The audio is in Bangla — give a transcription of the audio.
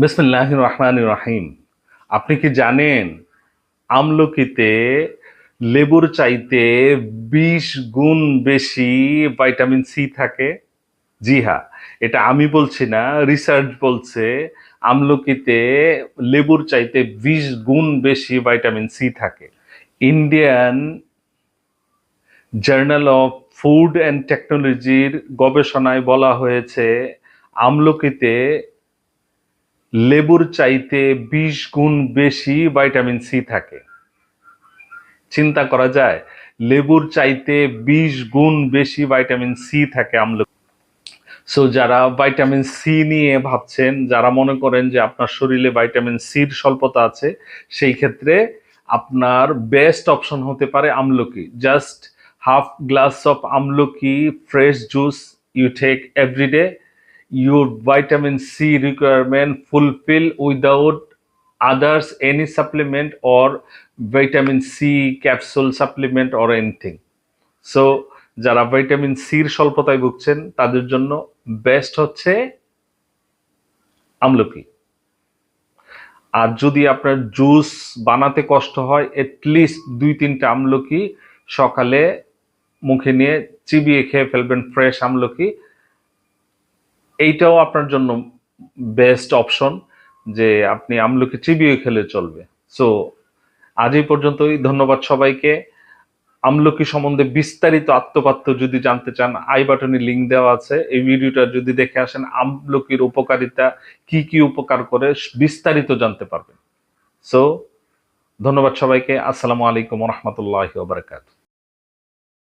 বিসমিল্লাহ রহমান রাহিম। আপনি কি জানেন, আমলকিতে লেবুর চাইতে বিশ গুণ বেশি ভাইটামিন সি থাকে? জি হ্যাঁ এটা আমি বলছি না রিসার্চ বলছে, আমলকিতে লেবুর চাইতে বিশ গুণ বেশি ভাইটামিন সি থাকে। Indian journal of food and টেকনোলজির গবেষণায় বলা হয়েছে, আমলকিতে লেবুর চাইতে বিশ গুণ বেশি ভাইটামিন সি থাকে। চিন্তা করা যায়, লেবুর চাইতে বিশ গুণ বেশি ভাইটামিন সি থাকে আমলকি। সো যারা ভাইটামিন সি নিয়ে ভাবছেন, যারা মনে করেন যে আপনার শরীরে ভাইটামিন সির স্বল্পতা আছে, সেই ক্ষেত্রে আপনার বেস্ট অপশন হতে পারে আমলকি। Just half glass of amlaki fresh juice you take everyday your vitamin C requirement fulfill without others any supplement or vitamin C capsule supplement or anything. So যারা ভাইটামিন সির স্বল্পতায় ভুগছেন তাদের জন্য বেস্ট হচ্ছে আমলকি আর যদি আপনার জুস বানাতে কষ্ট হয় এটলিস্ট দুই তিনটা আমলকি সকালে মুখে নিয়ে চিবিয়ে খেয়ে ফেলবেন ফ্রেশ আমলকি এইটাও আপনার জন্য বেস্ট অপশন যে আপনি আমলকি চিবিয়ে খেলে চলবে। সো আজ এই পর্যন্তই। ধন্যবাদ সবাইকে। আমলকি সম্বন্ধে বিস্তারিত আত্মপাত্য যদি জানতে চান, আই বাটনে লিঙ্ক দেওয়া আছে। এই ভিডিওটা যদি দেখে আসেন, আমলকির উপকারিতা কি কি উপকার করে বিস্তারিত জানতে পারবেন। সো ধন্যবাদ সবাইকে। আসসালামু আলাইকুম রহমতুল্লাহ বারকাত